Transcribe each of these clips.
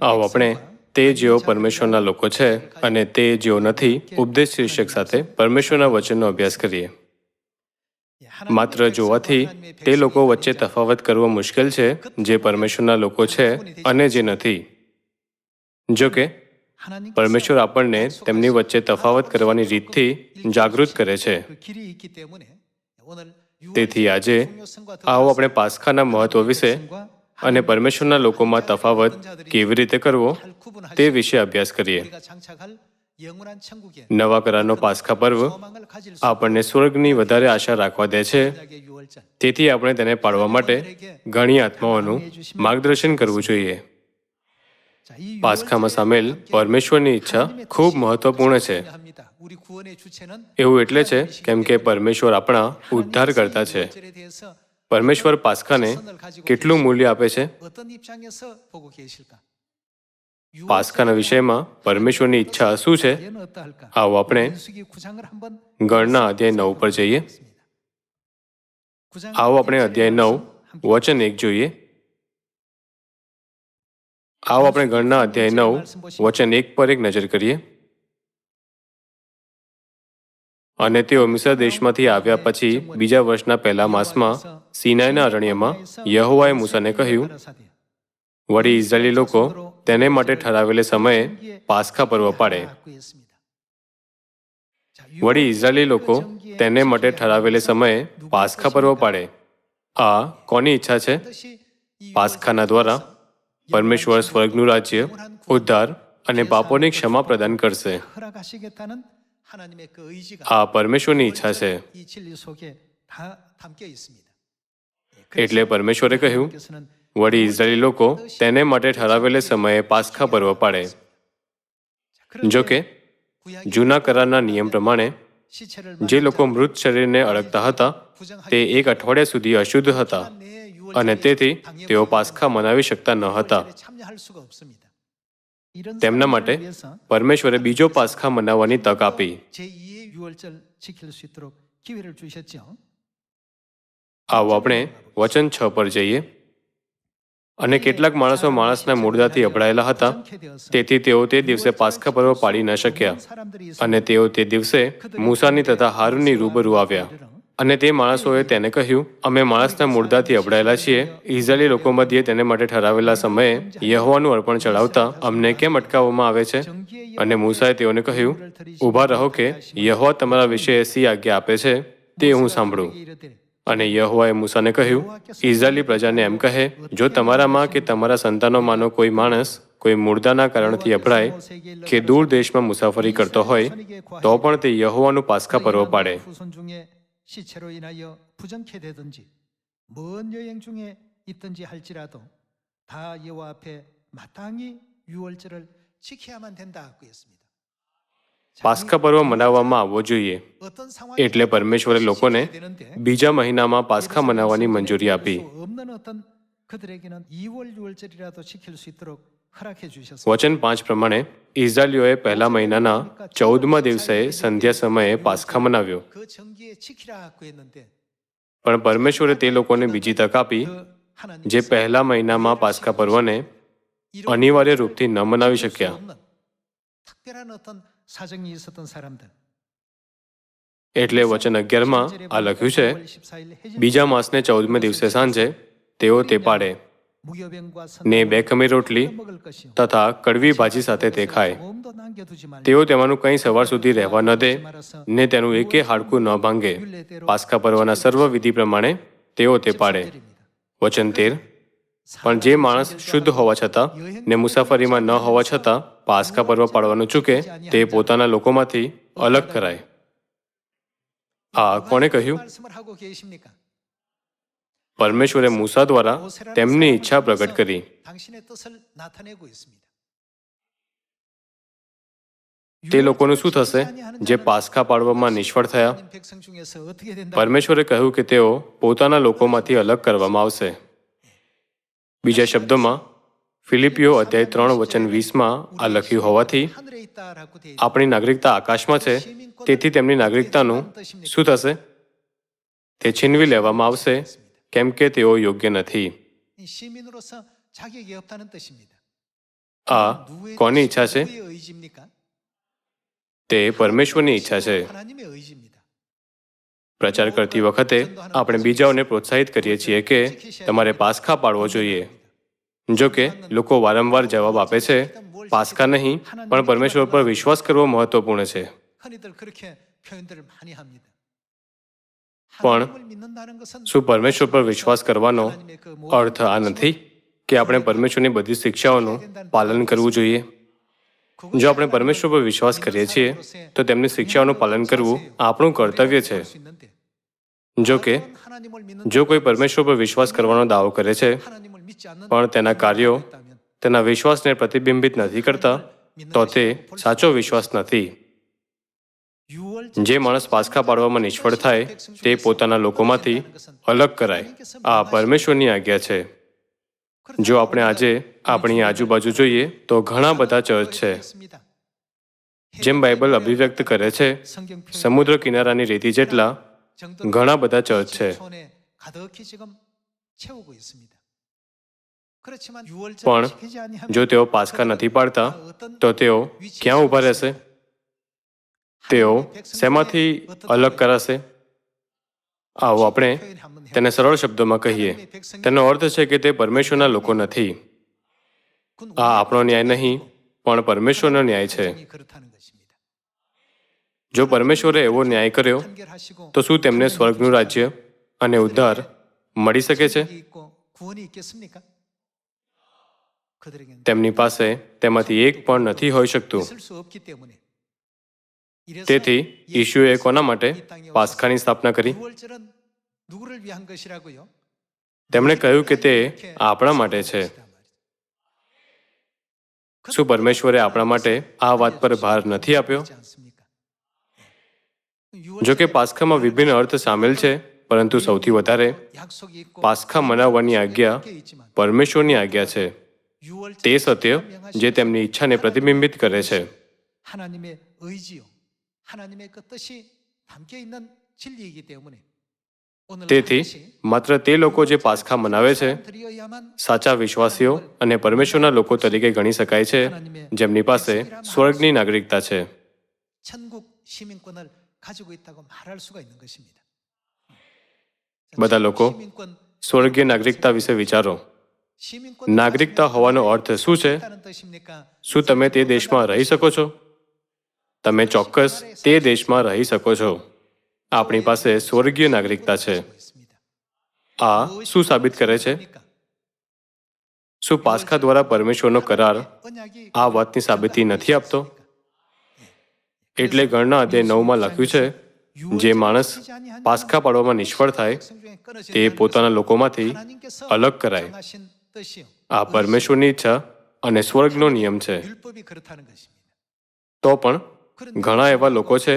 આવો આપણે તે જેઓ પરમેશ્વરના લોકો છે અને તે જેઓ નથી ઉપદેશ શીર્ષક સાથે પરમેશ્વરના વચનનો અભ્યાસ કરીએ. માત્ર જોવાથી તે લોકો વચ્ચે તફાવત કરવો મુશ્કેલ છે જે પરમેશ્વરના લોકો છે અને જે નથી. જો કે પરમેશ્વર આપણને તેમની વચ્ચે તફાવત કરવાની રીતથી જાગૃત કરે છે. તેથી આજે આવો આપણે પાસખાના મહત્વ વિશે અને પરમેશ્વરના લોકોમાં તફાવત કેવી રીતે કરવો તે વિશે અભ્યાસ કરીએ. નવા કરારનો પાસખા પર્વ આપણને સ્વર્ગની વધારે આશા રાખવા દે છે. તેથી આપણે તેને પાડવા માટે ઘણી આત્માઓનું માર્ગદર્શન કરવું જોઈએ. પાસખામાં સામેલ પરમેશ્વરની ઈચ્છા ખૂબ મહત્વપૂર્ણ છે. એવું એટલે છે, કેમ કે પરમેશ્વર આપણા ઉદ્ધાર કરતા છે. પરમેશ્વર પાસ્કાને કેટલું મૂલ્ય આપે છે? પાસ્કાના વિષયમાં પરમેશ્વરની ઈચ્છા શું છે? આવો આપણે ગણના અધ્યાય નવ પર જઈએ. આવો આપણે અધ્યાય નવ, વચન એક જોઈએ. આવો આપણે ગણના અધ્યાય નવ, વચન એક પર એક નજર કરીએ. અને તેઓ મિસર દેશમાંથી આવ્યા પછી બીજા વર્ષના પહેલા માસમાં સિનાઈના અરણ્યમાં યહોવાએ મૂસાને કહ્યું, વળી ઇઝરાયેલી લોકો તેને માટે ઠરાવેલે સમયે પાસખા પર્વ પાડે. વળી ઇઝરાયેલી લોકો તેને માટે ઠરાવેલે સમયે પાસખા પર્વ પાડે. આ કોની ઈચ્છા છે? પાસખાના દ્વારા પરમેશ્વર સ્વર્ગનું રાજ્ય, ઉદ્ધાર અને પાપોની ક્ષમા પ્રદાન કરશે. આ પરમેશ્વરની ઈચ્છા છે એટલે પરમેશ્વરે કહ્યું વળી ઇઝરાયેલી લોકો તેને માટે ઠરાવેલે સમયે પાસખા પર્વ પાડે. જો કે જૂના કરારના નિયમ પ્રમાણે જે લોકો મૃત શરીરને અડકતા હતા તે એક અઠવાડિયા સુધી અશુદ્ધ હતા અને તેથી તેઓ પાસખા મનાવી શકતા ન હતા. તેમના માટે પરમેશ્વરે બીજો પાસખા મનાવવાની તક આપી. આવો આપણે વચન છ પર જઈએ. અને કેટલાક માણસો માણસના મૂળદાથી અભડાયેલા હતા તેથી તેઓ તે દિવસે પાસખા પર્વ પાડી ન શક્યા. અને તેઓ તે દિવસે મૂસાની તથા હારુની રૂબરૂ આવ્યા. અને તે માણસોએ તેને કહ્યું, અમે માણસના મૂળદાથી અભડાયેલા છીએ. ઇઝરાયેલી લોકો મધ્યે તેને માટે ઠરાવેલા સમયે યહોવાનું અર્પણ ચડાવતા અમને કેમ અટકાવવામાં આવે છે? અને મૂસાએ તેઓને કહ્યું ઊભા રહો કે યહોવા તમારા વિશે સી આજ્ઞા આપે છે. તે હું સાંભળું. અને યહોવાએ મૂસાને કહ્યું ઇઝરાયેલી પ્રજાને એમ કહે, જો તમારામાં કે તમારા સંતાનોમાંનો કોઈ માણસ કોઈ મુર્દાના કારણથી અભડાય કે દૂર દેશમાં મુસાફરી કરતો હોય, તો પણ તે યહોવાનું પાસખા પર્વ પાડે. 시체로 인하여 부정케 되든지 먼 여행 중에 있든지 할지라도 다 여호와 앞에 마땅히 유월절을 지켜야만 된다고 했습니다. પાસખા પર્વ મનાવવામાં આવવો જોઈએ 어떤 상황이 એટલે પરમેશ્વરે લોકોને 되는데 બીજા મહિનામાં પાસખા મનાવવાની મંજૂરી આપી વચન પાંચ પ્રમાણે ઇઝરાયલીઓએ પહેલા મહિનાના ચૌદમા દિવસે સંધ્યા સમયે પાસખા મનાવ્યો. પણ પરમેશ્વરે તે લોકોને બીજી તક આપી જે પહેલા મહિનામાં પાસખા પર્વને અનિવાર્ય રૂપથી ન મનાવી શક્યા. એટલે વચન અગિયારમાં આ લખ્યું છે બીજા માસને ચૌદમે દિવસે સાંજે તેઓ તે પાડે. ને બે ખમીર રોટલી તથા કડવી ભાજી સાથે તે ખાય તેઓ તેમાંનું કંઈ સવાર સુધી રહેવા ન દે ને તેનું એકે હાડકું ન ભાંગે. પાસકા પર્વના સર્વ વિધિ પ્રમાણે તેઓ તે પાડે. વચન તેર. પણ જે માણસ શુદ્ધ હોવા છતાં ને મુસાફરીમાં ન હોવા છતાં પાસકા પર્વ પાડવાનું ચૂકે તે પોતાના લોકોમાંથી અલગ કરાય. આ કોણે કહ્યું? પરમેશ્વરે મૂસા દ્વારા તેમની ઈચ્છા પ્રગટ કરી. તે લોકોનું શું થશે? જે પાસખા પાડવામાં નિષ્ફળ થયા? પરમેશ્વરે કહ્યું કે તેઓ પોતાના લોકોમાંથી અલગ કરવામાં આવશે. બીજા શબ્દોમાં ફિલિપિયો અધ્યાય ત્રણ વચન વીસમાં આ લખ્યું હોવાથી આપણી નાગરિકતા આકાશમાં છે. તેથી તેમની નાગરિકતાનું શું થશે? તે છીનવી લેવામાં આવશે. કેમ કે તેઓ યોગ્ય નથી. આ કોની ઈચ્છા છે તે પરમેશ્વરની ઈચ્છા છે પ્રચાર કરતી વખતે આપણે બીજાઓને પ્રોત્સાહિત કરીએ છીએ કે તમારે પાસખા પાડવો જોઈએ. જો કે લોકો વારંવાર જવાબ આપે છે પાસખા નહીં પણ પરમેશ્વર પર વિશ્વાસ કરવો મહત્વપૂર્ણ છે. પણ શું પરમેશ્વર પર વિશ્વાસ કરવાનો અર્થ આ નથી કે આપણે પરમેશ્વરની બધી શિક્ષાઓનું પાલન કરવું જોઈએ? જો આપણે પરમેશ્વર પર વિશ્વાસ કરીએ છીએ, તો તેમની શિક્ષાઓનું પાલન કરવું આપણું કર્તવ્ય છે. જો કે, જો કોઈ પરમેશ્વર પર વિશ્વાસ કરવાનો દાવો કરે છે, પણ તેના કાર્યો તેના વિશ્વાસને પ્રતિબિંબિત નથી કરતા, તો તે સાચો વિશ્વાસ નથી. જે માણસ પાસ્ખા પાડવામાં નિષ્ફળ થાય તે પોતાના લોકોમાંથી અલગ કરાય. આ પરમેશ્વરની આજ્ઞા છે. જો આપણે આજે આપણી આજુબાજુ જોઈએ તો ઘણા બધા ચર્ચ છે. જેમ બાઇબલ અભિવ્યક્ત કરે છે સમુદ્ર કિનારાની રેતી જેટલા ઘણા બધા ચર્ચ છે. પણ જો તેઓ પાસ્ખા નથી પાડતા તો તેઓ ક્યાં ઊભા રહેશે? તેઓ શેમાંથી અલગ કરાશે? આવો આપણે તેને સરળ શબ્દોમાં કહીએ. તેનો અર્થ છે કે તે પરમેશ્વરના લોકો નથી. આ આપણો ન્યાય નહીં, પણ પરમેશ્વરનો ન્યાય છે. જો પરમેશ્વરે એવો ન્યાય કર્યો, તો શું તેમને સ્વર્ગનું રાજ્ય અને ઉદ્ધાર મળી શકે છે? તેમની પાસે તેમાંથી એક પણ નથી હોઈ શકતું. તેથી ઈશુએ કોના માટે પાસખાની સ્થાપના કરી તેમણે કહ્યું કે તે આપણા માટે છે. શું પરમેશ્વરે આપણા માટે આ વાત પર ભાર નથી આપ્યો? જો કે પાસખામાં વિભિન્ન અર્થ સામેલ છે પરંતુ સૌથી વધારે પાસખા મનાવવાની આજ્ઞા પરમેશ્વરની આજ્ઞા છે. તે સત્ય જે તેમની ઈચ્છાને પ્રતિબિંબિત કરે છે. તે તેથી માત્ર તે લોકો જે પાસખા મનાવે છે સાચા વિશ્વાસીઓ અને પરમેશ્વરના લોકો તરીકે ગણી શકાય છે જેમની પાસે સ્વર્ગની નાગરિકતા છે. બધા લોકો સ્વર્ગીય નાગરિકતા વિશે વિચારો. નાગરિકતા હોવાનો અર્થ શું છે? શું તમે તે દેશમાં રહી શકો છો? તમે ચોક્કસ તે દેશમાં રહી શકો છો. આપણી પાસે સ્વર્ગીય નાગરિકતા છે. આ શું સાબિત કરે છે? શું પાસખા દ્વારા પરમેશ્વરનો કરાર આ વાતની સાબિતી નથી આપતો? એટલે ગણના અધ્યાય નવમાં લખ્યું છે, જે માણસ પાસખા પાડવામાં નિષ્ફળ થાય, તે પોતાના લોકોમાંથી અલગ કરાય. આ પરમેશ્વરની ઈચ્છા અને સ્વર્ગનો નિયમ છે. તો પણ ઘણા એવા લોકો છે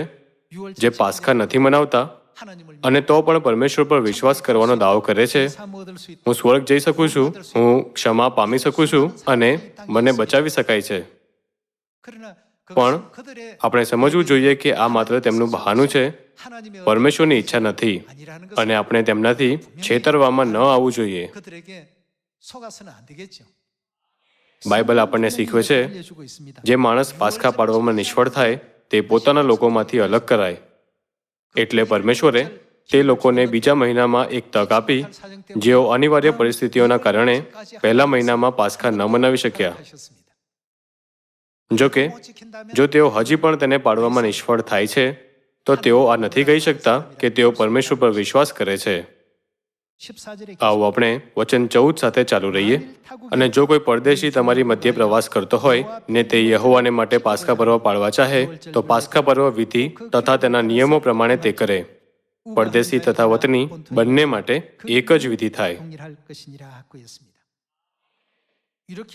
જે પાસખા નથી મનાવતા અને તો પણ પરમેશ્વર પર વિશ્વાસ કરવાનો દાવો કરે છે. હું સ્વર્ગ જઈ શકું છું હું ક્ષમા પામી શકું છું અને મને બચાવી શકાય છે. પણ આપણે સમજવું જોઈએ કે આ માત્ર તેમનું બહાનું છે. પરમેશ્વરની ઈચ્છા નથી અને આપણે તેમનાથી છેતરવામાં ન આવવું જોઈએ. બાઇબલ આપણને શીખવે છે, જે માણસ પાસખા પાડવામાં નિષ્ફળ થાય, તે પોતાના લોકોમાંથી અલગ કરાય. એટલે પરમેશ્વરે તે લોકોને બીજા મહિનામાં એક તક આપી, જેઓ અનિવાર્ય પરિસ્થિતિઓના કારણે પહેલા મહિનામાં પાસખા ન મનાવી શક્યા. જો કે, જો તેઓ હજી પણ તેને પાડવામાં નિષ્ફળ થાય છે, તો તેઓ આ નથી કહી શકતા કે તેઓ પરમેશ્વર પર વિશ્વાસ કરે છે. આવો આપણે વચન ચૌદ સાથે ચાલુ રહીએ. અને જો કોઈ પરદેશી તમારી મધ્ય પ્રવાસ કરતો હોય ને તે યહોવાને માટે પાસ્કા પર્વ પાળવા ચાહે તો પાસ્કા પર્વ વિધિ તથા તેના નિયમો પ્રમાણે તે કરે. પરદેશી તથા વતની બંને માટે એક જ વિધિ થાય.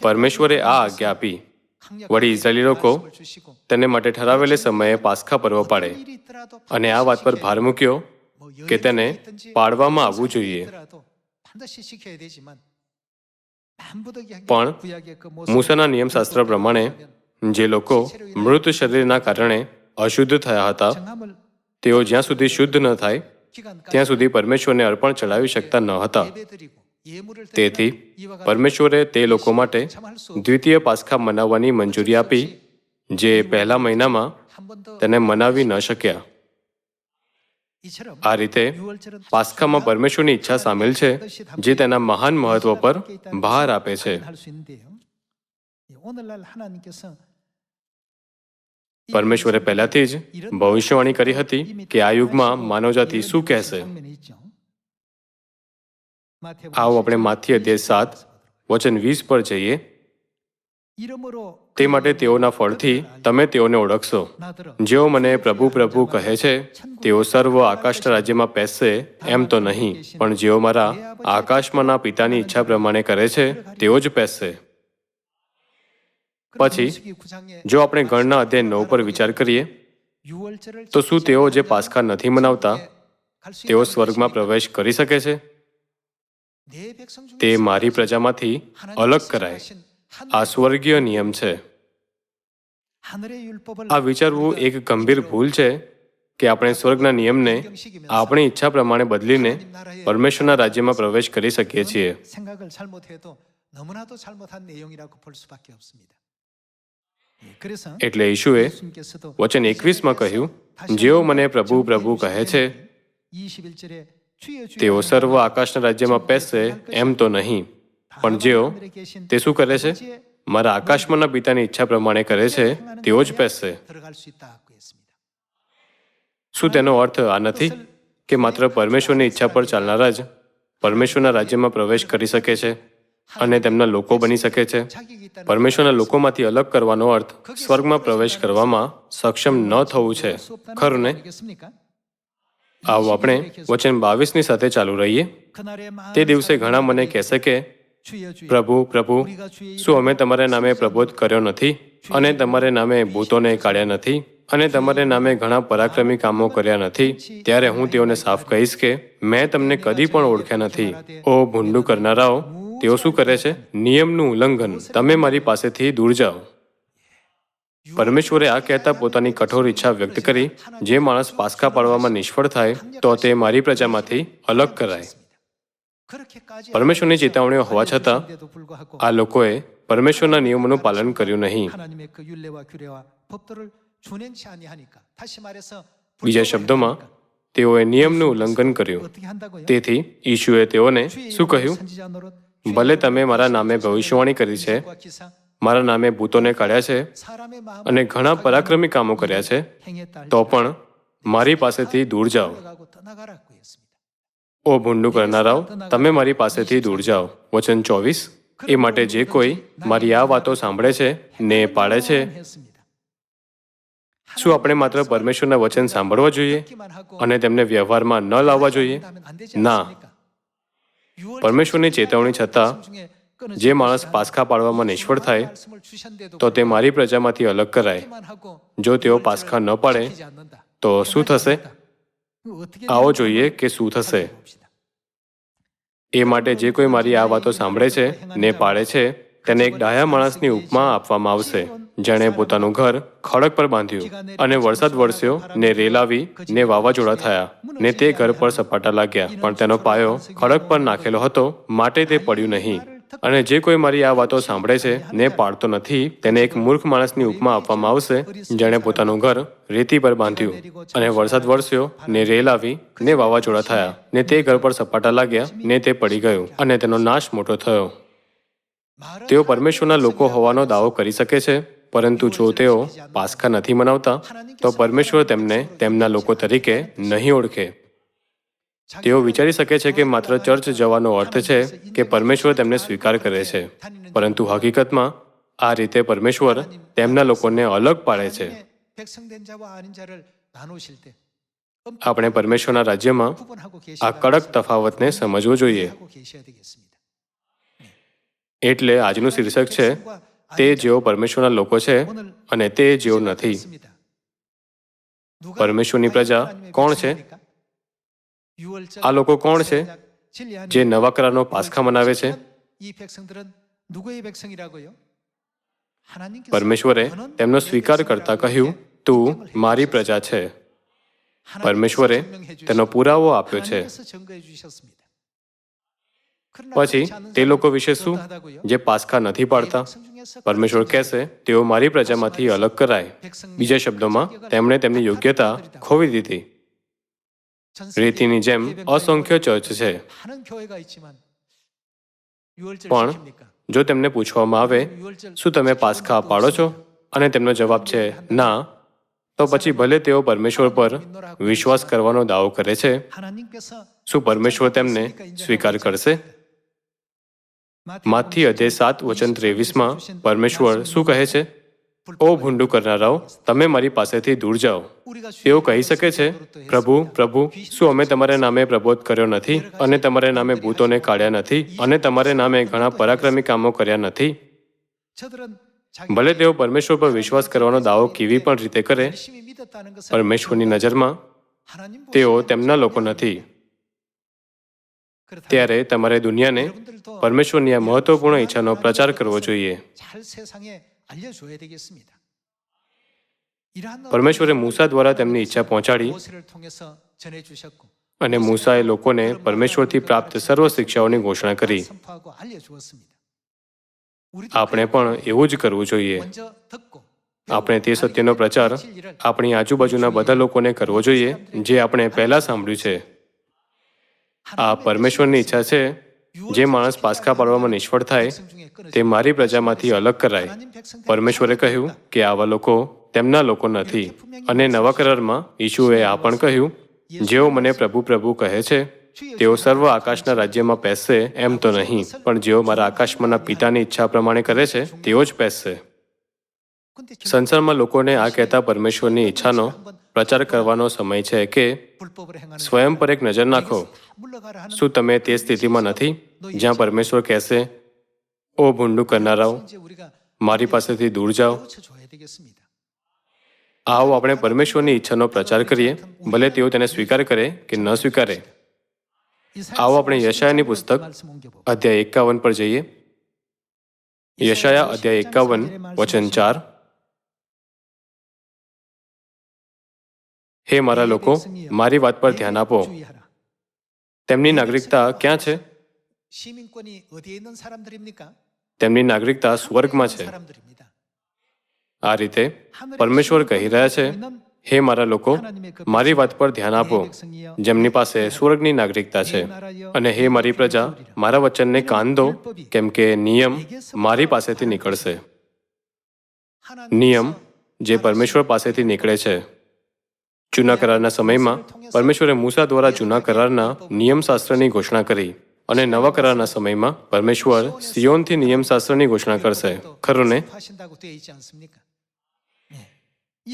પરમેશ્વરે આ આજ્ઞા આપી. વળી ઇઝરાયેલી લોકો તેને માટે ઠરાવેલે સમયે પાસ્ખા પર્વ પાડે અને આ વાત પર ભાર મૂક્યો. કે તેને પાડવામાં આવવું જોઈએ પણ મૂસાના નિયમશાસ્ત્ર પ્રમાણે જે લોકો મૃત શરીરના કારણે અશુદ્ધ થયા હતા તેઓ જ્યાં સુધી શુદ્ધ ન થાય ત્યાં સુધી પરમેશ્વરને અર્પણ ચડાવી શકતા ન હતા. તેથી પરમેશ્વરે તે લોકો માટે દ્વિતીય પાસખા મનાવવાની મંજૂરી આપી જે પહેલા મહિનામાં તેને મનાવી ન શક્યા. આ રીતે પાસ્ખામાં પરમેશ્વરની ઈચ્છા સામેલ છે જે તેના મહાન મહત્વ પર ભાર આપે છે. પરમેશ્વરે પહેલાથી જ ભવિષ્યવાણી કરી હતી કે આ યુગમાં માનવજાતિ શું કહેશે? આવો આપણે માથી અધ્યાય સાત વચન વીસ પર જઈએ. તે માટે તેઓના ફળથી તમે તેઓને ઓળખશો. જેઓ મને પ્રભુ પ્રભુ કહે છે, તેઓ સર્વ આકાશના રાજ્યમાં પેસશે એમ તો નહીં, પણ જેઓ મારા આકાશમાંના પિતાની ઈચ્છા પ્રમાણે કરે છે, તેઓ જ પેસશે પછી, જો આપણે ગણના અધ્યાય નવ પર વિચાર કરીએ, તો શું તેઓ જે પાસખા નથી મનાવતા, તેઓ સ્વર્ગમાં પ્રવેશ કરી શકે છે? તે મારી પ્રજામાંથી અલગ કરાય. આ સ્વર્ગીય નિયમ છે. આ વિચારવું એક ગંભીર ભૂલ છે કે આપણે સ્વર્ગના નિયમને આપણી ઈચ્છા પ્રમાણે બદલીને પરમેશ્વરના રાજ્યમાં પ્રવેશ કરી શકીએ છીએ. એટલે ઈશુએ વચન એકવીસમાં કહ્યું જેઓ મને પ્રભુ પ્રભુ કહે છે તેઓ સર્વ આકાશના રાજ્યમાં પેસશે એમ તો નહીં. પણ જેઓ તે શું કરે છે? મારા આકાશમાંના પિતાની ઈચ્છા પ્રમાણે કરે છે, તેઓ જ પહેરશે શું તેનો અર્થ આ નથી કે માત્ર પરમેશ્વરની ઈચ્છા પર ચાલનારા જ પરમેશ્વરના રાજ્યમાં પ્રવેશ કરી શકે છે અને તેમના લોકો બની શકે છે? પરમેશ્વરના લોકોમાંથી અલગ કરવાનો અર્થ સ્વર્ગમાં પ્રવેશ કરવામાં સક્ષમ ન થવું છે, ખરું ને? આવો આપણે વચન બાવીસની સાથે ચાલુ રહીએ. તે દિવસે ઘણા મને કહેશે કે પ્રભુ પ્રભુ શું અમે તમારા નામે પ્રબોધ કર્યો નથી? અને તમારા નામે ભૂતોને કાઢ્યા નથી? અને તમારા નામે ઘણા પરાક્રમી કામો કર્યા નથી? ત્યારે હું તેઓને સાફ કહીશ કે મેં તમને કદી પણ ઓળખ્યા નથી. ઓ ભૂંડું કરનારાઓ તેઓ શું કરે છે? નિયમનું ઉલ્લંઘન. તમે મારી પાસેથી દૂર જાઓ. પરમેશ્વરે આ કહેતા પોતાની કઠોર ઈચ્છા વ્યક્ત કરી જે માણસ પાસકા પાડવામાં નિષ્ફળ થાય તો તે મારી પ્રજામાંથી અલગ કરાય. પરમેશ્વરની ચેતવણીઓ હોવા છતાં આ લોકોએ પરમેશ્વરના નિયમોનું પાલન કર્યું નહીં. બીજા શબ્દોમાં તેઓએ નિયમનું ઉલ્લંઘન કર્યું. તેથી ઈશુએ તેઓને શું કહ્યું? ભલે તમે મારા નામે ભવિષ્યવાણી કરી છે મારા નામે ભૂતોને કાઢ્યા છે અને ઘણા પરાક્રમી કામો કર્યા છે તો પણ મારી પાસેથી દૂર જાઓ. ઓ ભૂંડું કરનારાઓ, તમે મારી પાસેથી દૂર જાઓ. વચન ચોવીસ. એ માટે જે કોઈ મારી આ વાતો સાંભળે છે, ને પાડે છે. શું આપણે માત્ર પરમેશ્વરના વચન સાંભળવા જોઈએ અને તેમને વ્યવહારમાં ન લાવવા જોઈએ? ના. પરમેશ્વરની ચેતવણી છતાં જે માણસ પાસખા પાડવામાં નિષ્ફળ થાય, તો તે મારી પ્રજામાંથી અલગ કરાય. જો તેઓ પાસખા ન પાડે, તો શું થશે? આવો જોઈએ કે શું થશે. એ માટે જે કોઈ મારી આ વાતો સાંભળે છે ને પાડે છે તેને એક ડાયા માણસની ઉપમા આપવામાં આવશે. જેણે પોતાનું ઘર ખડક પર બાંધ્યું અને વરસાદ વરસ્યો ને રેલાવી ને વાવાઝોડા થયા ને તે ઘર પર સપાટા લાગ્યા. પણ તેનો પાયો ખડક પર નાખેલો હતો. માટે તે પડ્યું નહીં. અને જે કોઈ મારી આ વાતો સાંભળે છે, ને પાડતો નથી, તેને એક મૂર્ખ માણસની ઉપમા આપવામાં આવશે, જેણે પોતાનું ઘર રેતી પર બાંધ્યું. અને વરસાદ વરસ્યો, ને રેલ આવી, ને વાવાઝોડા થયા, ને તે ઘર પર સપાટા લાગ્યા, ને તે પડી ગયું, અને તેનો નાશ મોટો થયો. તેઓ પરમેશ્વરના લોકો હોવાનો દાવો કરી શકે છે, પરંતુ જો તેઓ પાસ્ખા નથી મનાવતા, તો પરમેશ્વર તેમને તેમના લોકો તરીકે નહીં ઓળખે. તેઓ વિચારી શકે છે કે માત્ર ચર્ચ જવાનો અર્થ છે કે પરમેશ્વર તેમને સ્વીકાર કરે છે. પરંતુ હકીકતમાં, આ રીતે પરમેશ્વર તેમના લોકોને અલગ પાડે છે. આપણે પરમેશ્વરના રાજ્યમાં આ કડક તફાવતને સમજવો જોઈએ. એટલે આજનું શીર્ષક છે, તે જેઓ પરમેશ્વરના લોકો છે અને તે જેઓ નથી. પરમેશ્વરની પ્રજા કોણ છે? આ લોકો કોણ છે? જે નવા કરારનો પાસખા મનાવે છે? પરમેશ્વરે તેમનો સ્વીકાર કરતા કહ્યું, તું મારી પ્રજા છે. પરમેશ્વરે તેનો પુરાવો આપ્યો છે. પછી તે લોકો વિશે શું? જે પાસખા નથી પાડતા? પરમેશ્વર કહેશે, તેઓ મારી પ્રજામાંથી અલગ કરાય. બીજા શબ્દોમાં, તેમણે તેમની યોગ્યતા ખોવી દીધી. રેતીની જેમ અસંખ્ય ચર્ચ છે પણ જો તેમને પૂછવામાં આવે શું તમે પાસ્કા પાડો છો અને તેમનો જવાબ છે ના તો પછી ભલે તેઓ પરમેશ્વર પર વિશ્વાસ કરવાનો દાવો કરે છે શું પરમેશ્વર તેમને સ્વીકાર કરશે માથી અધ્યાય સાત વચન ત્રેવીસમાં પરમેશ્વર શું કહે છે ઓ ભૂંડું કરનારાઓ, તમે મારી પાસેથી દૂર જાઓ. તેઓ કહી શકે છે, પ્રભુ પ્રભુ, શું અમે તમારા નામે પ્રબોધ કર્યો નથી અને તમારા નામે ભૂતોને કાઢ્યા નથી અને તમારા નામે ઘણા પરાક્રમી કામો કર્યા નથી? ભલે તેઓ પરમેશ્વર પર વિશ્વાસ કરવાનો દાવો કેવી પણ રીતે કરે, પરમેશ્વરની નજરમાં તેઓ તેમના લોકો નથી. ત્યારે તમારે દુનિયાને પરમેશ્વરની આ મહત્વપૂર્ણ ઈચ્છાનો પ્રચાર કરવો જોઈએ. પરમેશ્વરે મૂસા દ્વારા તેમની ઈચ્છા પહોંચાડી અને મૂસાએ લોકોને પરમેશ્વરથી પ્રાપ્ત સર્વ શિક્ષાઓની ઘોષણા કરી. આપણે પણ એવું જ કરવું જોઈએ. આપણે તે સત્યનો પ્રચાર આપણી આજુબાજુના બધા લોકોને કરવો જોઈએ જે આપણે પહેલા સાંભળ્યું છે. આ પરમેશ્વરની ઈચ્છા છે જે માણસ પાસ્કા પાડવામાં નિષ્ફળ થાય, તે મારી પ્રજામાંથી અલગ કરાય. પરમેશ્વરે કહ્યું કે આવા લોકો તેમના લોકો નથી. અને નવા કરારમાં ઈશુએ આ પણ કહ્યું, જેઓ મને પ્રભુ પ્રભુ કહે છે, તેઓ સર્વ આકાશના રાજ્યમાં પહેરશે એમ તો નહીં. પણ જેઓ મારા આકાશમાંના પિતાની ઈચ્છા પ્રમાણે કરે છે, તેઓ જ પહેરશે સંસારમાં લોકોને આ કહેતા પરમેશ્વરની ઈચ્છાનો પ્રચાર કરવાનો સમય છે કે સ્વયં પર એક નજર નાખો. શું તમે તે સ્થિતિમાં નથી જ્યાં પરમેશ્વર કહેશે ઓ ભૂંડું કરનારાઓ મારી પાસેથી દૂર જાઓ. આવો આપણે પરમેશ્વરની ઈચ્છાનો પ્રચાર કરીએ ભલે તેઓ તેને સ્વીકાર કરે કે ન સ્વીકારે. આવો આપણે યશાયાની પુસ્તક અધ્યાય એકાવન પર જઈએ. યશાયા અધ્યાય એકાવન વચન ચાર. હે મારા લોકો, મારી વાત પર ધ્યાન આપો. તેમની નાગરિકતા ક્યાં છે? તેમની નાગરિકતા સ્વર્ગમાં છે. આ રીતે પરમેશ્વર કહી રહ્યા છે, હે મારા લોકો, મારી વાત પર ધ્યાન આપો. જેમની પાસે સ્વર્ગની નાગરિકતા છે. અને હે મારી પ્રજા, મારા વચનને કાન દો, કેમ કે નિયમ મારી પાસેથી નીકળશે. નિયમ જે પરમેશ્વર પાસેથી નીકળે છે. જૂના કરારના સમયમાં પરમેશ્વરે મૂસા દ્વારા જૂના કરારના નિયમશાસ્ત્રની ઘોષણા કરી અને નવા કરારના સમયમાં પરમેશ્વર સિયોનથી નિયમશાસ્ત્રની ઘોષણા કરશે. ખરું ને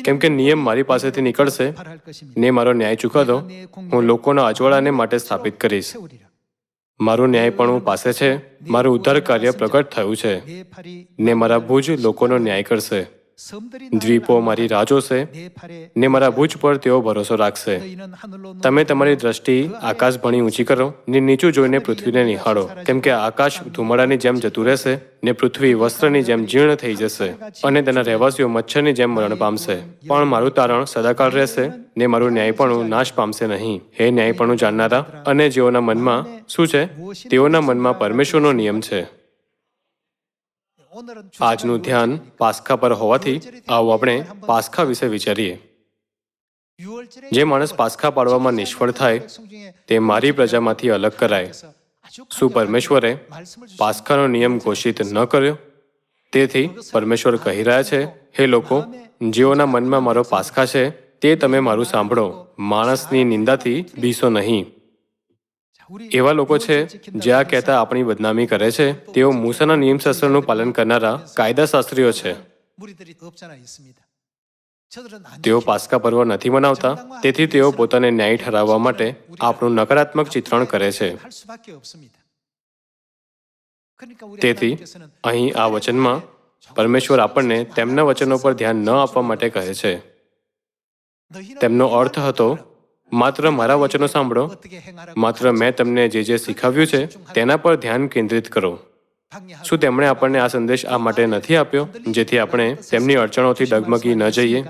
કેમ કે નિયમ મારી પાસેથી નીકળશે, ને મારો ન્યાય ચૂકાદો હું લોકોના અજવાળાને માટે સ્થાપિત કરીશ. મારું ન્યાય ન્યાયપણું પાસે છે, મારું ઉદ્ધાર કાર્ય પ્રગટ થયું છે, ને મારા ભુજ લોકોનો ન્યાય કરશે. દ્વીપો મારી રાહ જોશે ને મારા ભુજ પર તેઓ ભરોસો રાખશે. તમે તમારી દ્રષ્ટિ આકાશ ભણી ઊંચી કરો ને નીચું જોઈને પૃથ્વીને નિહાળો. કેમ કે આકાશ ધુમાડાની જેમ જતું રહેશે ને પૃથ્વી વસ્ત્રની જેમ જીર્ણ થઈ જશે અને તેના રહેવાસીઓ મચ્છરની જેમ મરણ પામશે. પણ મારું તારણ સદાકાળ રહેશે ને મારું ન્યાયપણું નાશ પામશે નહીં. હે ન્યાયપણું જાણનારા અને જેઓના મનમાં શું છે? તેઓના મનમાં પરમેશ્વરનો નિયમ છે. આજનું ધ્યાન પાસખા પર હોવાથી આવો આપણે પાસખા વિશે વિચારીએ. જે માણસ પાસખા પાડવામાં નિષ્ફળ થાય તે મારી પ્રજામાંથી અલગ કરાય. શું પરમેશ્વરે પાસખાનો નિયમ ઘોષિત ન કર્યો? તેથી પરમેશ્વર કહી રહ્યા છે હે લોકો જેઓના મનમાં મારો પાસખા છે તે તમે મારું સાંભળો. માણસની નિંદાથી ભીસો નહીં. એવા લોકો છે જે આ કહેતા આપણી બદનામી કરે છે તેઓ મૂસાના નિયમશાસ્ત્રનું પાલન કરનારા કાયદાશાસ્ત્રીઓ છે. તેઓ પાસ્કા પર્વ નથી મનાવતા તેથી તેઓ પોતાને ન્યાય ઠરાવવા માટે આપણું નકારાત્મક ચિત્રણ કરે છે. તેથી અહીં આ વચનમાં પરમેશ્વર આપણને તેમના વચનો પર ધ્યાન ન આપવા માટે કહે છે. તેમનો અર્થ હતો માત્ર મારા વચનો સાંભળો. માત્ર મેં તમને જે જે શીખવ્યું છે, તેના પર ધ્યાન કેન્દ્રિત કરો. શું તેમણે આપણને આ સંદેશ આ માટે નથી આપ્યો, જેથી આપણે તેમની અડચણોથી ડગમગી ન જઈએ?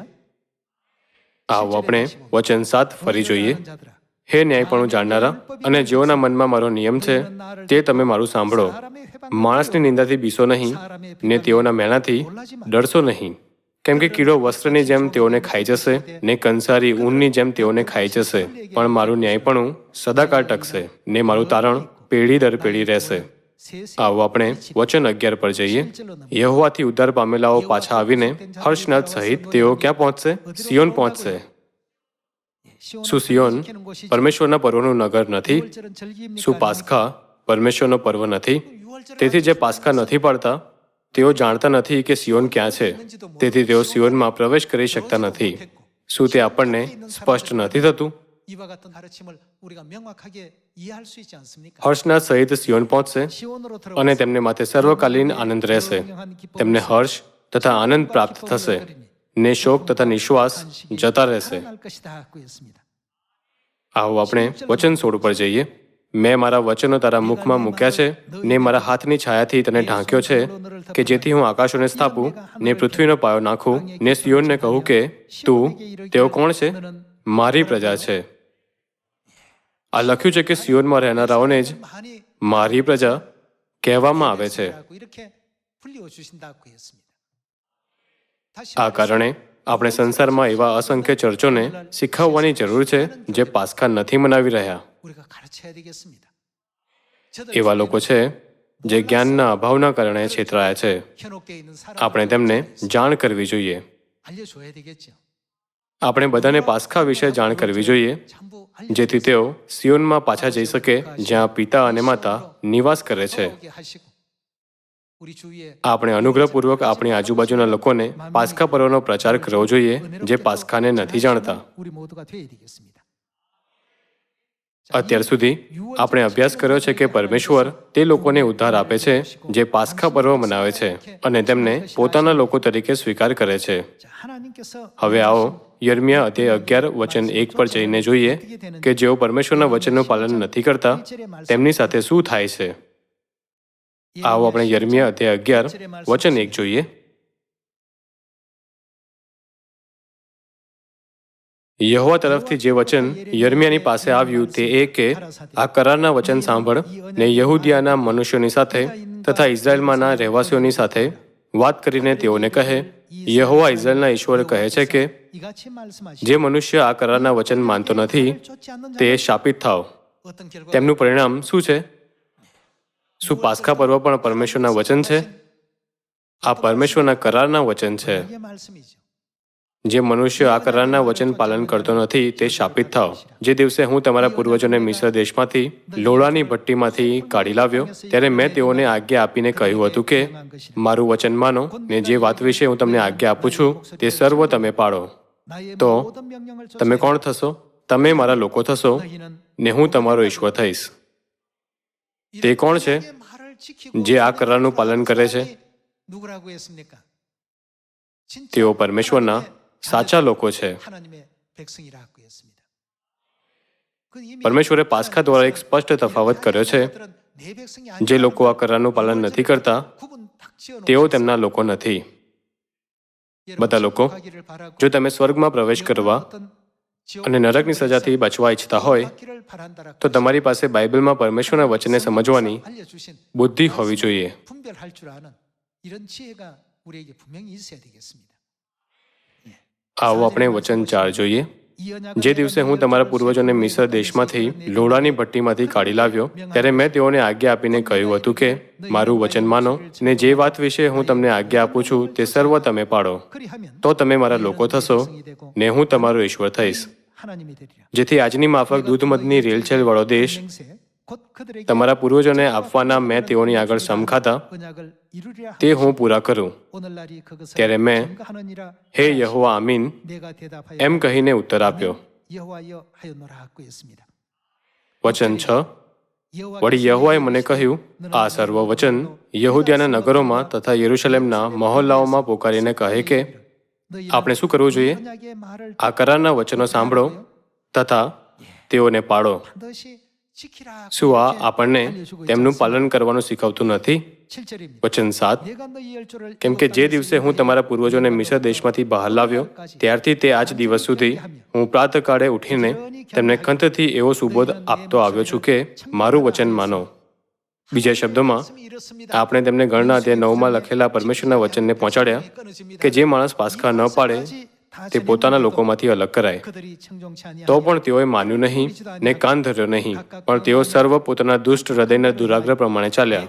આવો આપણે વચન સાત ફરી જોઈએ. હે ન્યાયપણું જાણનારા, અને જેઓના મનમાં મારો નિયમ છે, તે તમે મારું સાંભળો. માણસની નિંદાથી બીસો નહીં, ને તેઓના મેણાથી ડરશો નહીં. કેમ કે કીડો વસ્ત્રની જેમ તેઓને ખાઈ જશે ને કંસારી ઊનની જેમ તેઓને ખાઈ જશે. પણ મારું ન્યાયપણું સદાકાળ ટકશે ને મારું તારણ પેઢી દર પેઢી રહેશે. આવો આપણે વચન અગિયાર પર જઈએ. યહોવાથી ઉદ્ધાર પામેલાઓ પાછા આવીને હર્ષનાથ સહિત તેઓ ક્યાં પહોંચશે? સિયોન પહોંચશે. શું સિયોન? પરમેશ્વરના પર્વનું નગર નથી? શું પાસ્ખા પરમેશ્વરનો પર્વ નથી? તેથી જે પાસખા નથી પાડતા તેઓ જાણતા નથી કે સિયોન ક્યાં છે. તેથી તેઓ સિયોનમાં પ્રવેશ કરી શકતા નથી. શું તે આપણને સ્પષ્ટ નથી થતું? હર્ષના સહિત સિયોન પહોંચશે અને તેમને માથે સર્વકાલીન આનંદ રહેશે. તેમને હર્ષ તથા આનંદ પ્રાપ્ત થશે. ને શોક તથા નિશ્વાસ જતા રહેશે. આવો આપણે વચન સોળ ઉપર જઈએ. મેં મારા વચનો તારા મુખમાં મૂક્યા છે, ને મારા હાથની છાયાથી તને ઢાંક્યો છે, કે જેથી હું આકાશોને સ્થાપું, ને પૃથ્વીનો પાયો નાખું, ને સિયોનને કહું કે, તું, તેઓ કોણ છે? મારી પ્રજા છે. આ લખ્યું છે કે સિયોનમાં રહેનારાઓને જ મારી પ્રજા કહેવામાં આવે છે. આ કારણે આપણે સંસારમાં એવા અસંખ્ય ચર્ચોને શીખવવાની જરૂર છે જે પાસ્ખા નથી મનાવી રહ્યા. એવા લોકો છે જે જ્ઞાનના અભાવના કારણે છેતરાયા છે. આપણે તેમને જાણ કરવી જોઈએ. આપણે બધાને પાસ્ખા વિશે જાણ કરવી જોઈએ જેથી તેઓ સિયોનમાં પાછા જઈ શકે જ્યાં પિતા અને માતા નિવાસ કરે છે. આપણે અનુગ્રહપૂર્વક આપણી આજુબાજુના લોકોને પાસ્કા પર્વનો પ્રચાર કરવો જોઈએ જે પાસ્કાને નથી જાણતા. અત્યાર સુધી આપણે અભ્યાસ કર્યો છે કે પરમેશ્વર તે લોકોને ઉદ્ધાર આપે છે જે પાસ્કા પર્વ મનાવે છે અને તેમને પોતાના લોકો તરીકે સ્વીકાર કરે છે. હવે આવો યર્મિયા અધ્યાય અગિયાર વચન એક પર જઈને જોઈએ કે જેઓ પરમેશ્વરના વચનનું પાલન નથી કરતા તેમની સાથે શું થાય છે? આવો આપણે યર્મિયા અધ્યાય અગિયાર વચન એક જોઈએ. યહોવા તરફથી જે વચન યર્મિયાની પાસે આવ્યું તે એ કે, આ કરારના વચન સાંભળ ને યહૂદિયાના મનુષ્યોની સાથે તથા ઇઝરાયલમાંના રહેવાસીઓની સાથે વાત કરીને તેઓને કહે. યહોવા ઇઝરાયલના ઈશ્વર કહે છે કે, જે મનુષ્ય આ કરારના વચન માનતો નથી, તે શાપિત થાવ તેમનું પરિણામ શું છે? શું પાસખા પર્વ પણ પરમેશ્વરના વચન છે? આ પરમેશ્વરના કરારના વચન છે. જે મનુષ્ય આ કરારના વચન પાલન કરતો નથી, તે શાપિત થાવ જે દિવસે હું તમારા પૂર્વજોને મિશ્ર દેશમાંથી લોળાની ભટ્ટીમાંથી કાઢી લાવ્યો, ત્યારે મેં તેઓને આજ્ઞા આપીને કહ્યું હતું કે, મારું વચન માનો, ને જે વાત વિશે હું તમને આજ્ઞા આપું છું, તે સર્વ તમે પાડો તો, તમે કોણ થશો? તમે મારા લોકો થશો, ને હું તમારો ઈશ્વર થઈશ. તે કોણ છે? જે આ કરારનું પાલન કરે છે? તેઓ પરમેશ્વરના સાચા લોકો છે. પરમેશ્વરે પાસખા દ્વારા એક સ્પષ્ટ તફાવત કર્યો છે. જે લોકો આ કરારનું પાલન નથી કરતા તેઓ તેમના લોકો નથી. બધા લોકો જો તમે સ્વર્ગમાં પ્રવેશ કરવા અને નરકની સજાથી બચવા ઈચ્છતા હોય, તો તમારી પાસે બાઇબલમાં પરમેશ્વરના વચનને સમજવાની બુદ્ધિ હોવી જોઈએ. આવું આપણે વચન ચાર જોઈએ. જે દિવસે હું તમારા પૂર્વજોને મિસર દેશમાંથી લોડાની ભટ્ટીમાંથી કાઢી લાવ્યો, ત્યારે મેં તેઓને આજ્ઞા આપીને કહ્યું હતું કે, મારું વચન માનો ને જે વાત વિશે હું તમને આજ્ઞા આપું છું, તે સર્વ તમે પાડો. તો તમે મારા લોકો થશો ને હું તમારો ઈશ્વર થઈશ. જેથી આજની માફક દૂધમધની રેલચેલ વડોદેશ તમારા પૂર્વજોને આપવાના મેં તેઓની આગળ સમખાતા તે હું પૂરા કરું ત્યારે મેં હે યહોવા આમીન એમ કહીને ઉત્તર આપ્યો વચન છ વળી યહોવાએ મને કહ્યું આ સર્વ વચન યહૂદિયાના નગરોમાં તથા યરુશલેમના મહોલ્લાઓમાં પોકારીને કહે કે આપણે શું કરવું જોઈએ? આ કરારના વચનો સાંભળો તથા તેઓને પાળો. શું આ આપણને તેમનું પાલન કરવાનું શીખવતું નથી? વચન સાત. કેમ કે જે દિવસે હું તમારા પૂર્વજોને મિશ્ર દેશમાંથી બહાર લાવ્યો, ત્યારથી તે આજ દિવસ સુધી હું પ્રાતકાળે ઉઠીને તેમને કંતથી એવો સુબોધ આપતો આવ્યો છું કે, મારું વચન માનો. બીજા શબ્દોમાં, આપણે તેમને ગણના અધ્યાય નવમાં લખેલા પરમેશ્વરના વચનને પહોંચાડ્યા કે જે માણસ પાસખા ન પાડે, તે પોતાના લોકોમાંથી અલગ કરાય. તો પણ તેઓએ માન્યું નહીં ને કાન ધર્યો નહીં, પણ તેઓ સર્વ પોતાના દુષ્ટ હૃદયના દુરાગ્રહ પ્રમાણે ચાલ્યા.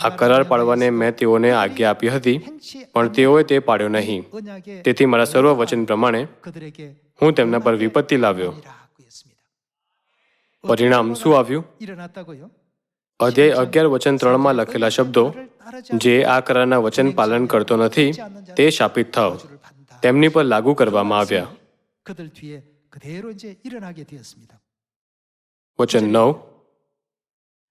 આ કરાર પાડવાને મેં તેઓને આજ્ઞા આપી હતી, પણ તેઓએ તે પાડ્યો નહીં. તેથી મારા સર્વ વચન પ્રમાણે હું તેમના પર વિપત્તિ લાવ્યો. પરિણામ શું આવ્યું? અધ્યાય અગિયાર વચન ત્રણમાં લખેલા શબ્દો, જે આ કરારના વચન પાલન કરતો નથી, તે શાપિત થાવ તેમની પર લાગુ કરવામાં આવ્યા. વચન નવ.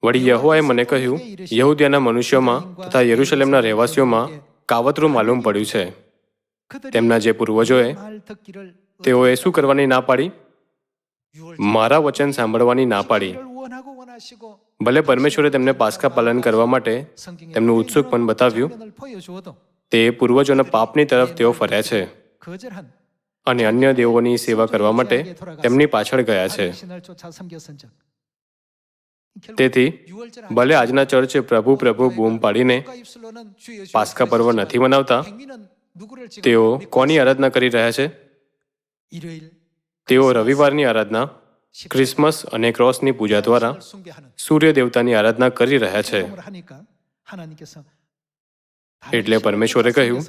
વળી યહોવાએ મને કહ્યું, યહૂદિયાના મનુષ્યોમાં તથા યરુશલેમના રહેવાસીઓમાં કાવતરું માલુમ પડ્યું છે. તેમના જે પૂર્વજોએ તેઓએ શું કરવાની ના પાડી? મારા વચન સાંભળવાની ના પાડી. ભલે પરમેશ્વરે તેમને પાસકા પાલન કરવા માટે તેમનું ઉત્સુક પણ બતાવ્યું, તે પૂર્વજોના પાપની તરફ તેઓ ફર્યા છે. અને અન્ય દેવોની સેવા કરવા માટે તેમની પાછળ ગયા છે. તેથી, ભલે આજના ચર્ચે પ્રભુ પ્રભુ બૂમ પાડીને પાસ્કા પર્વ નથી મનાવતા, તેઓ કોની આરાધના કરી રહ્યા છે? તેઓ રવિવારની આરાધના ક્રિસમસ અને ક્રોસની પૂજા દ્વારા સૂર્ય દેવતાની આરાધના કરી રહ્યા છે. એટલે પરમેશ્વરે કહ્યું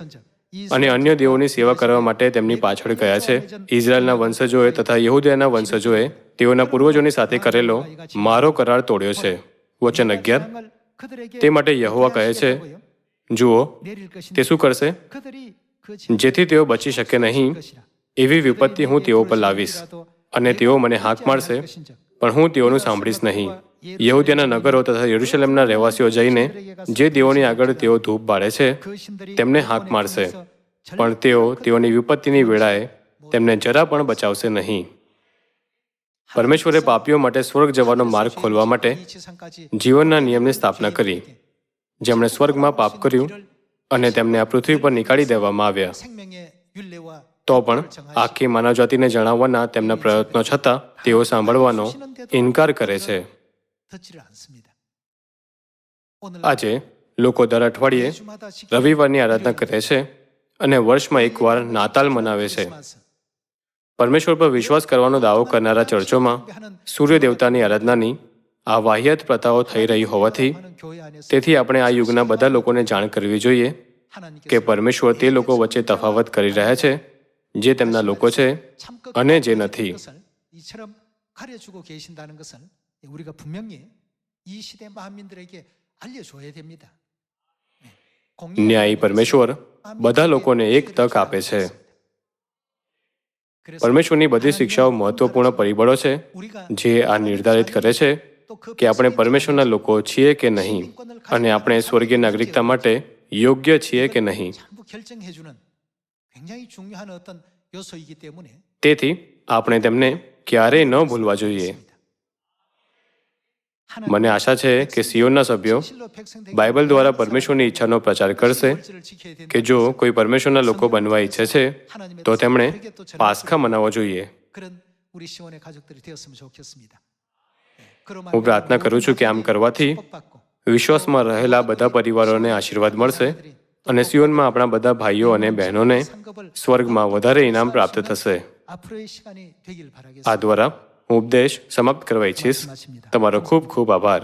અને અન્ય દેવોની સેવા કરવા માટે તેમની પાછળ ગયા છે. ઇઝરાયલના વંશજોએ તથા યહૂદિયાના વંશજોએ તેઓના પૂર્વજોની સાથે કરેલો મારો કરાર તોડ્યો છે. વચન અગિયાર. તે માટે યહોવા કહે છે જુઓ તે શું કરશે? જેથી તેઓ બચી શકે નહીં. એવી વિપત્તિ હું તેઓ પર લાવીશ. અને તેઓ મને હાક મારશે, પણ હું તેઓનું સાંભળીશ નહીં. યહૂદીના નગરો તથા યરુશલેમના રહેવાસીઓ જઈને જે દેવોની આગળ તેઓ ધૂપ બાળે છે, તેમને હાક મારશે. પણ તેઓ તેઓની વિપત્તિની વેળાએ તેમને જરા પણ બચાવશે નહીં. પરમેશ્વરે પાપીઓ માટે સ્વર્ગ જવાનો માર્ગ ખોલવા માટે જીવનના નિયમની સ્થાપના કરી. જેમણે સ્વર્ગમાં પાપ કર્યું અને તેમને આ પૃથ્વી પર નીકાળી દેવામાં આવ્યા. તો પણ આખી માનવજાતિને જણાવવાના તેમના પ્રયત્નો છતાં તેઓ સાંભળવાનો ઇનકાર કરે છે. આજે લોકો દર અઠવાડિયે રવિવારની આરાધના કરે છે અને વર્ષમાં એકવાર નાતાલ મનાવે છે. પરમેશ્વર પર વિશ્વાસ કરવાનો દાવો કરનારા ચર્ચોમાં સૂર્ય દેવતાની આરાધનાની આ વાહ્યત પ્રથાઓ થઈ રહી હોવાથી તેથી આપણે આ યુગના બધા લોકોને જાણ કરવી જોઈએ કે પરમેશ્વર તે લોકો વચ્ચે તફાવત કરી રહ્યા છે જે તેમના લોકો છે અને જે નથી. ન્યાયી પરમેશ્વર બધા લોકોને એક તક આપે છે. પરમેશ્વરની બધી શિક્ષાઓ મહત્વપૂર્ણ પરિબળો છે જે આ નિર્ધારિત કરે છે કે આપણે પરમેશ્વરના લોકો છીએ કે નહીં અને આપણે સ્વર્ગીય નાગરિકતા માટે યોગ્ય છીએ કે નહીં. તેથી આપણે તેમને ક્યારેય ન ભૂલવા જોઈએ. મને આશા છે કે સીઓના સભ્યો બાઇબલ દ્વારા પરમેશ્વરની ઈચ્છાનો પ્રચાર કરશે કે જો કોઈ પરમેશ્વરના લોકો બનવા ઈચ્છે છે તો તેમણે પાસખા મનાવવા જોઈએ. હું પ્રાર્થના કરું છું કે આમ કરવાથી વિશ્વાસમાં રહેલા બધા પરિવારોને આશીર્વાદ મળશે. અને સિયોનમાં આપણા બધા ભાઈઓ અને બહેનોને સ્વર્ગમાં વધારે ઇનામ પ્રાપ્ત થશે. આ દ્વારા હું ઉપદેશ સમાપ્ત કરવા ઈચ્છીશ. તમારો ખૂબ ખૂબ આભાર.